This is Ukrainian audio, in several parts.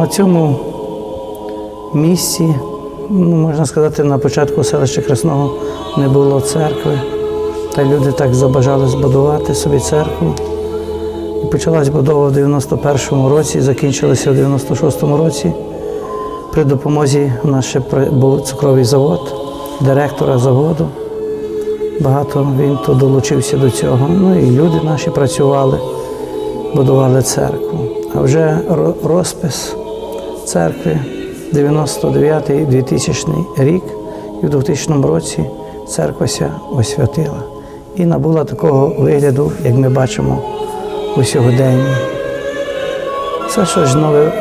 На цьому місці, ну, можна сказати, на початку селища Красного не було церкви. Та люди так забажали збудувати собі церкву. І почалась будова в 91-му році, закінчилася в 96-му році. При допомозі ще був цукровий завод, директора заводу. Багато він то долучився до цього. Ну і люди наші працювали, будували церкву. А вже розпис церкви 99-2000 рік, і в 2000 році церква ся освятила і набула такого вигляду, як ми бачимо у сьогоденні. Все, що ж нове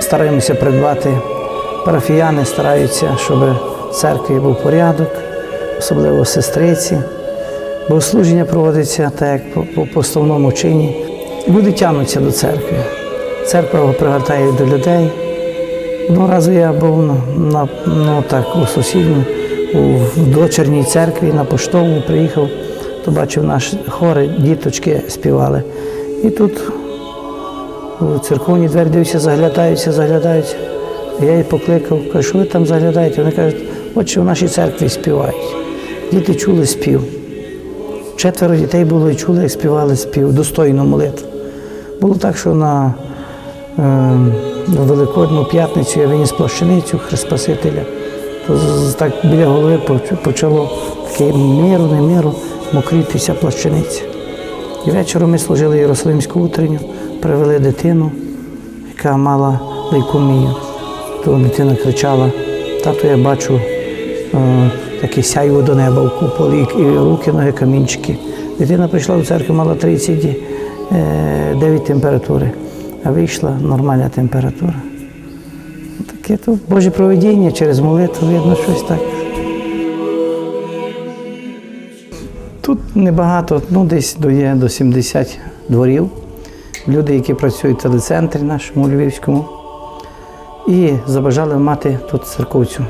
стараємося придбати. Парафіяни стараються, щоб в церкві був порядок, особливо сестриці. Богослуження проводиться так, як по, по, по чині. Люди тягнуться до церкви. Церква пригортає до людей. Одного разу я був на, на, ну, так, у сусідній, у, в дочерній церкві на поштову приїхав, то бачив наш хори, діточки співали. І тут у церковні двері дивився, заглядаються, заглядаються. Я її покликав, кажу, що ви там заглядаєте? Вони кажуть, от що в нашій церкві співають. Діти чули спів. Четверо дітей було і чули, як співали спів, достойну молитву. Було так, що на е, на Великодну п'ятницю я виніс плащаницю Христ Спасителя. То так біля голови почало таке міру, не міру мокрітися плащаниця. І вечором ми служили Єрусалимську утренню, привели дитину, яка мала лейкомію. То дитина кричала, тату, я бачу е, таке сяйво до неба в куполі, і, руки, ноги, камінчики. Дитина прийшла до церкви, мала 39 температури, а вийшла нормальна температура. Таке то Боже проведіння через молитву, видно щось так. Тут небагато, ну десь є до 70 дворів. Люди, які працюють в телецентрі нашому Львівському, і забажали мати тут церковцю.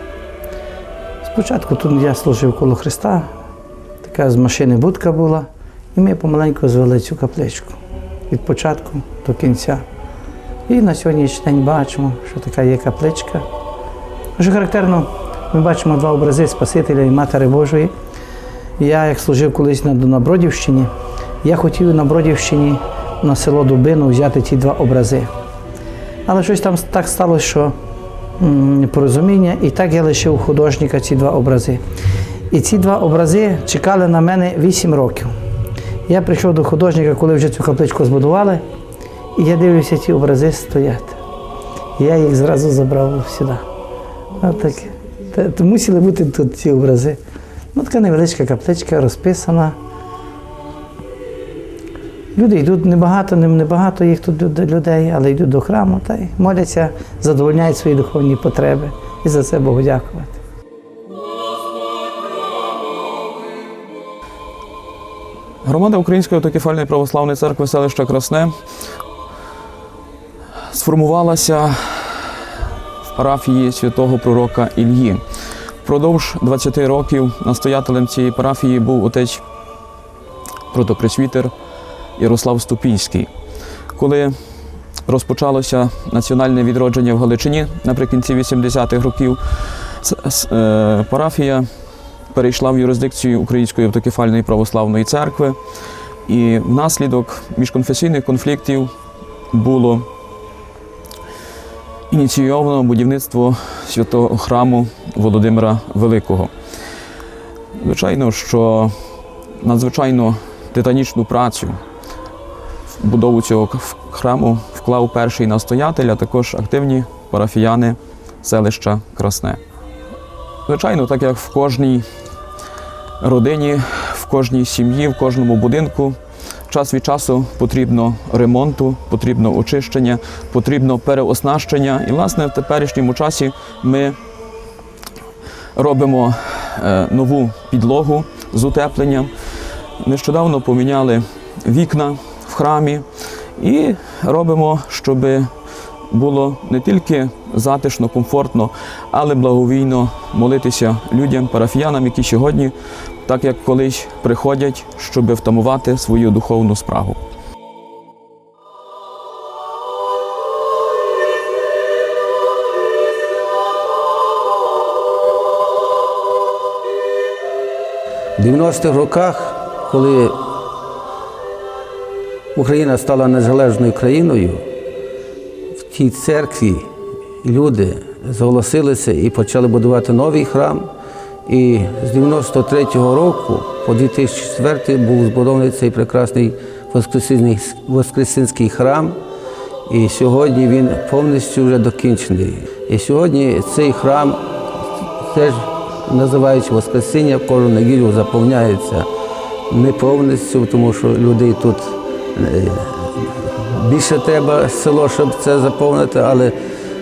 Спочатку тут я служив коло Христа, така з машини будка була, і ми помаленьку звели цю капличку від початку до кінця. І на сьогоднішній день бачимо, що така є капличка. Що характерно, ми бачимо два образи Спасителя і Матері Божої. Я, як служив колись на, Набродівщині, я хотів на Бродівщині на село Дубину взяти ті два образи. Але щось там так сталося, що непорозуміння, і так я лишив у художника ці два образи. І ці два образи чекали на мене 8 років. Я прийшов до художника, коли вже цю капличку збудували, і я дивлюся, ці образи стоять. Я їх зразу забрав сюди. Отак. Та- та Мусили бути тут ці образи. Ну, така невеличка капличка розписана. Люди йдуть небагато, небагато їх тут люд- людей, але йдуть до храму та й моляться, задовольняють свої духовні потреби і за це Богу дякувати. Громада Української автокефальної православної церкви селища Красне сформувалася в парафії святого пророка Ільї. Впродовж 20 років настоятелем цієї парафії був отець протопресвітер Ярослав Ступінський. Коли розпочалося національне відродження в Галичині наприкінці 80-х років, е, парафія перейшла в юрисдикцію Української автокефальної православної церкви, і внаслідок міжконфесійних конфліктів було ініційовано будівництво святого храму Володимира Великого. Звичайно, що надзвичайно титанічну працю в будову цього храму вклав перший настоятель, а також активні парафіяни селища Красне. Звичайно, так як в кожній родині, в кожній сім'ї, в кожному будинку час від часу потрібно ремонту, потрібно очищення, потрібно переоснащення. І, власне, в теперішньому часі ми робимо е, нову підлогу з утепленням. Нещодавно поміняли вікна в храмі і робимо, щоб було не тільки затишно, комфортно, але благовійно молитися людям, парафіянам, які сьогодні, так як колись приходять, щоб втамувати свою духовну спрагу. У 90-х роках, коли Україна стала незалежною країною, в тій церкві люди зголосилися і почали будувати новий храм. І з 93-го року по 2004 був збудований цей прекрасний Воскресінський храм. І сьогодні він повністю вже докінчений. І сьогодні цей храм теж називаючи Воскресіння, кожну неділю заповняється не повністю, тому що людей тут е, більше треба село, щоб це заповнити, але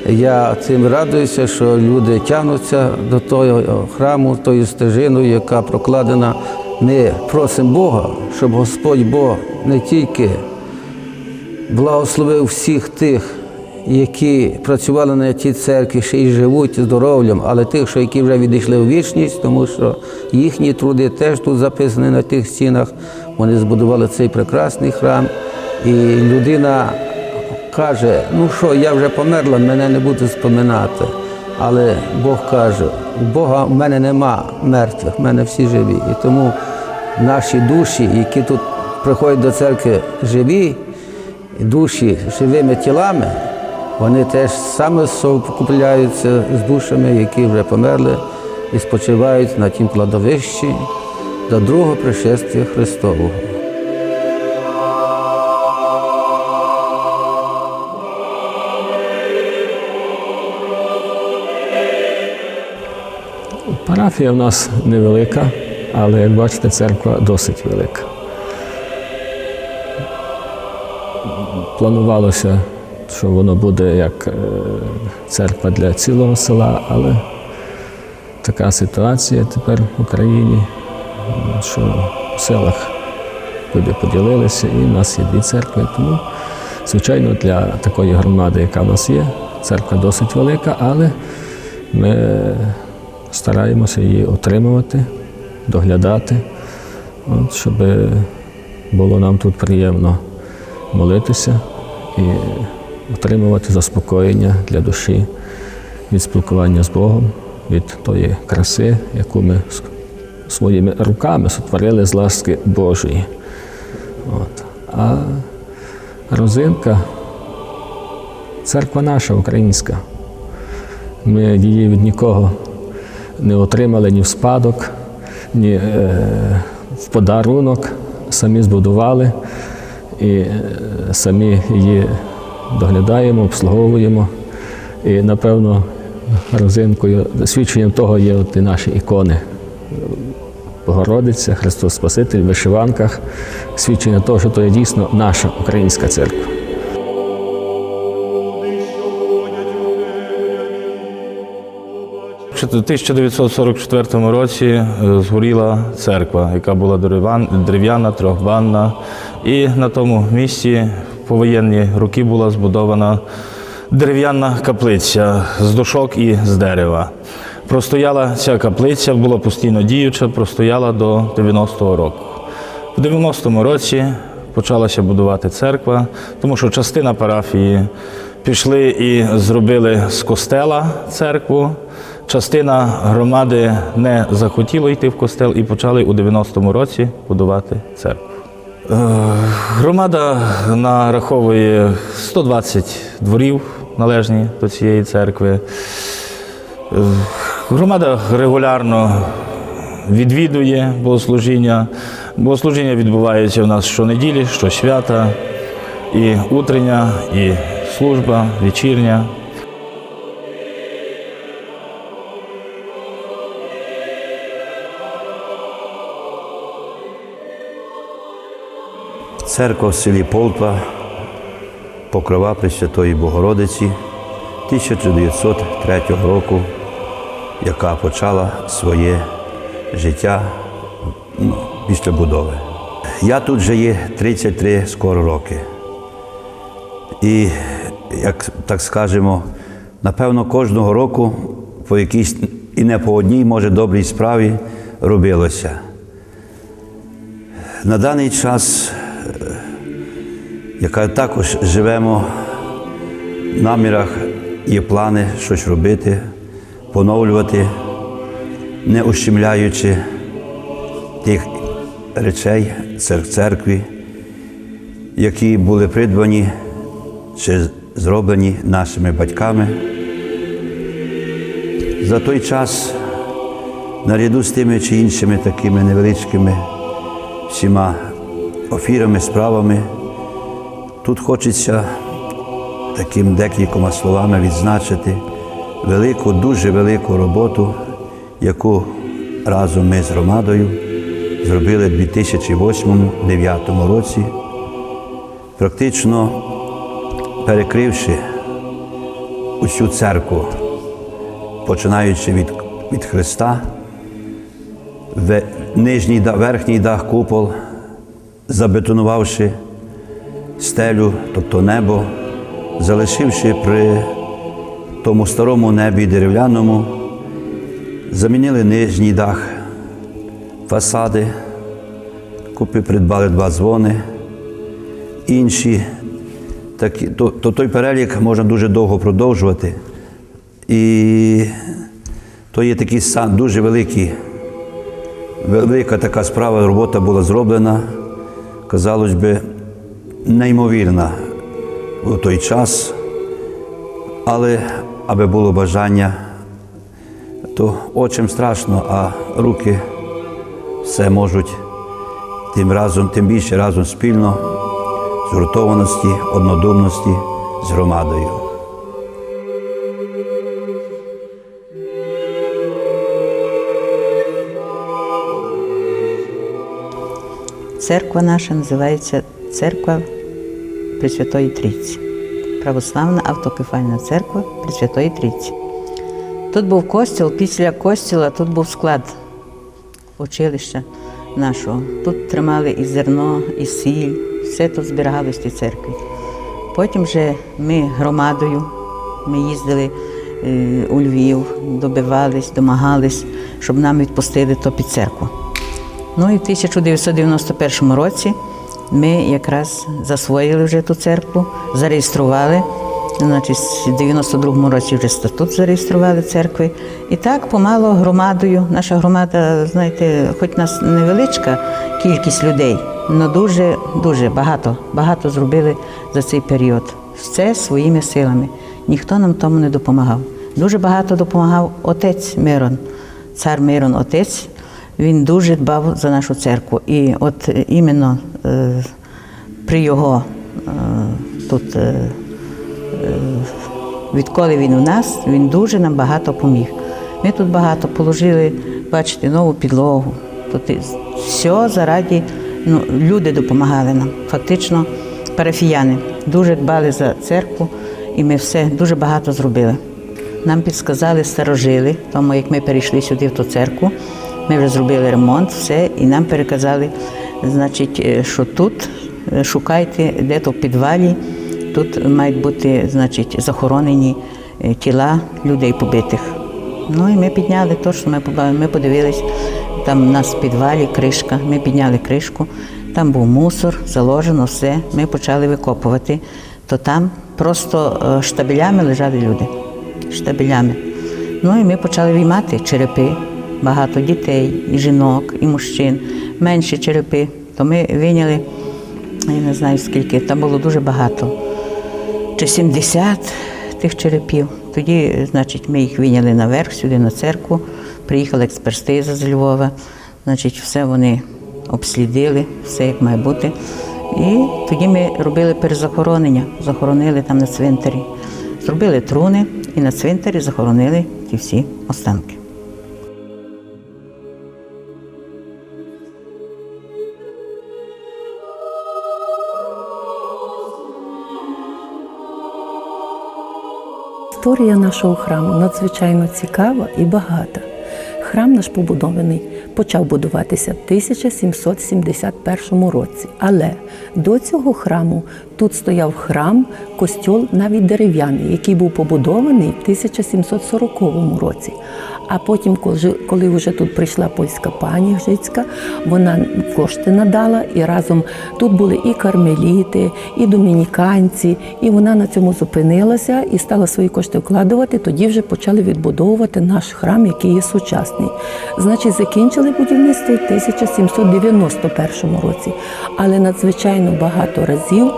я цим радуюся, що люди тягнуться до того храму, тою стежиною, яка прокладена. Ми просимо Бога, щоб Господь Бог не тільки благословив всіх тих, які працювали на тій церкві, ще й живуть здоров'ям, але тих, що які вже відійшли у вічність, тому що їхні труди теж тут записані на тих стінах. Вони збудували цей прекрасний храм. І людина каже: ну що, я вже померла, мене не будуть споминати. Але Бог каже, у Бога в мене нема мертвих, в мене всі живі. І тому наші душі, які тут приходять до церкви живі, душі живими тілами, вони теж саме совкупляються з душами, які вже померли і спочивають на тім кладовищі до другого пришестя Христового. Парафія в нас невелика, але як бачите, церква досить велика. Планувалося, що воно буде як е, церква для цілого села, але така ситуація тепер в Україні, що в селах люди поділилися, і в нас є дві церкви. Тому, звичайно, для такої громади, яка в нас є, церква досить велика, але ми стараємося її отримувати, доглядати, от, щоб було нам тут приємно молитися і отримувати заспокоєння для душі від спілкування з Богом, від тої краси, яку ми своїми руками сотворили з ласки Божої. От. А розинка церква наша українська. Ми її від нікого не отримали ні в спадок, ні е, в подарунок. Самі збудували і е, самі її доглядаємо, обслуговуємо. І, напевно, розинкою, свідченням того є от і наші ікони. Богородиця, Христос Спаситель в вишиванках, свідчення того, що то є дійсно наша українська церква. 1944 році е, згоріла церква, яка була дерев'яна, трьохбанна. І на тому місці в повоєнні роки була збудована дерев'яна каплиця з дошок і з дерева. Простояла ця каплиця, була постійно діюча, простояла до 90-го року. В 90-му році почалася будувати церква, тому що частина парафії пішли і зробили з костела церкву. Частина громади не захотіла йти в костел і почали у 90-му році будувати церкву. Е, Громада нараховує 120 дворів належні до цієї церкви. Е, Громада регулярно відвідує богослужіння. Богослужіння відбувається у нас щонеділі, щосвята, і утрення, і служба, вечірня. Церква в селі Полтва, Покрова Пресвятої Богородиці 1903 року, яка почала своє життя після будови. Я тут вже є 33 скоро роки. І, як так скажемо, напевно, кожного року по якійсь і не по одній, може, добрій справі робилося. На даний час яка також живемо в намірах, є плани щось робити, поновлювати, не ущемляючи тих речей цер- церкві, які були придбані чи зроблені нашими батьками. За той час, наряду з тими чи іншими такими невеличкими всіма офірами, справами, тут хочеться таким декількома словами відзначити велику, дуже велику роботу, яку разом ми з громадою зробили в 2008-2009 році, практично перекривши усю церкву, починаючи від, від Христа, ве- нижній, верхній дах купол, забетонувавши стелю, тобто небо, залишивши при тому старому небі дерев'яному, замінили нижній дах, фасади, купи придбали два дзвони, інші. Такі, то, то той перелік можна дуже довго продовжувати. І то є такі са- дуже великі, велика така справа, робота була зроблена, казалось би, неймовірна у той час, але аби було бажання, то очим страшно, а руки все можуть тим разом, тим більше разом спільно, згуртованості, однодумності з громадою. Церква наша називається Церква Пресвятої Трійці. Православна автокефальна церква Пресвятої Трійці. Тут був костіл, після костіла тут був склад училища нашого. Тут тримали і зерно, і сіль, все тут зберігалось в тій церкві. Потім вже ми громадою, ми їздили е, у Львів, добивались, домагались, щоб нам відпустили то під церкву. Ну і в 1991 році ми якраз засвоїли вже ту церкву, зареєстрували. Значить, в 92-му році вже статут зареєстрували церкви. І так помало громадою. Наша громада, знаєте, хоч нас невеличка кількість людей, але дуже, дуже багато, багато зробили за цей період. Все своїми силами. Ніхто нам тому не допомагав. Дуже багато допомагав отець Мирон, цар Мирон, отець. Він дуже дбав за нашу церкву. І от е, іменно е, при його е, тут, відколи він у нас, він дуже нам багато поміг. Ми тут багато положили, бачите, нову підлогу. Тут все заради, ну, люди допомагали нам. Фактично, парафіяни дуже дбали за церкву, і ми все дуже багато зробили. Нам підсказали старожили, тому як ми перейшли сюди в ту церкву, ми вже зробили ремонт, все, і нам переказали, значить, е, що тут е, шукайте, де то в підвалі, тут мають бути, значить, захоронені е, тіла людей побитих. Ну і ми підняли то, що ми побачили. Ми подивились, там у нас в підвалі кришка, ми підняли кришку, там був мусор, заложено все. Ми почали викопувати, то там просто штабелями лежали люди. Штабелями. Ну і ми почали виймати черепи, багато дітей, і жінок, і мужчин, менші черепи. То ми вийняли, я не знаю скільки, там було дуже багато. Чи 70 тих черепів. Тоді, значить, ми їх вийняли наверх, сюди на церкву. Приїхала експертиза з Львова. Значить, все вони обслідили, все як має бути. І тоді ми робили перезахоронення, захоронили там на цвинтарі. Зробили труни і на цвинтарі захоронили ті всі останки. Історія нашого храму надзвичайно цікава і багата. Храм наш побудований почав будуватися в 1771 році. Але до цього храму тут стояв храм, костьол навіть дерев'яний, який був побудований в 1740 році. А потім, коли- вже тут прийшла польська пані Гжицька, вона кошти надала, і разом тут були і кармеліти, і домініканці, і вона на цьому зупинилася і стала свої кошти вкладувати. Тоді вже почали відбудовувати наш храм, який є сучасний. Значить, закінчили будівництво в 1791 році. Але надзвичайно багато разів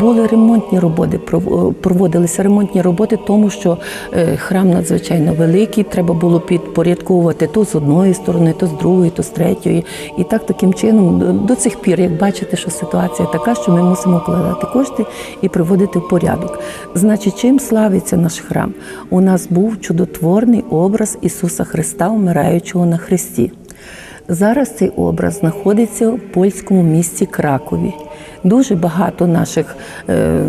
були ремонтні роботи, пров- проводилися ремонтні роботи, тому що е, храм надзвичайно великий, треба було підпорядковувати то з одної сторони, то з другої, то з третьої. І так таким чином до- цих пір, як бачите, що ситуація така, що ми мусимо вкладати кошти і приводити в порядок. Значить, чим славиться наш храм? У нас був чудотворний образ Ісуса Христа, вмираючого на Христі. Зараз цей образ знаходиться в польському місті Кракові. Дуже багато наших е,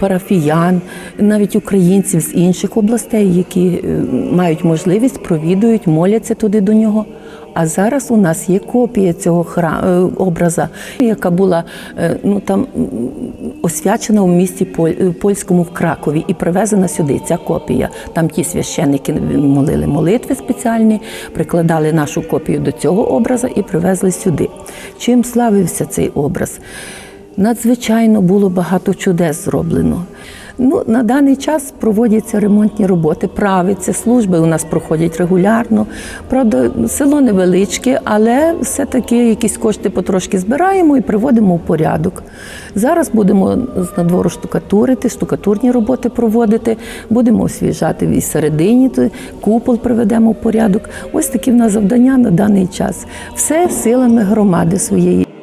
парафіян, навіть українців з інших областей, які е, мають можливість, провідують, моляться туди до нього. А зараз у нас є копія цього храм, образа, яка була е, ну, там, освячена у місті е, польському в Кракові і привезена сюди. Ця копія. Там ті священники молили молитви спеціальні, прикладали нашу копію до цього образа і привезли сюди. Чим славився цей образ? Надзвичайно було багато чудес зроблено. Ну, на даний час проводяться ремонтні роботи, правиться, служби у нас проходять регулярно. Правда, село невеличке, але все-таки якісь кошти потрошки збираємо і приводимо в порядок. Зараз будемо з надвору штукатурити, штукатурні роботи проводити, будемо освіжати і середині, купол приведемо в порядок. Ось такі в нас завдання на даний час. Все силами громади своєї.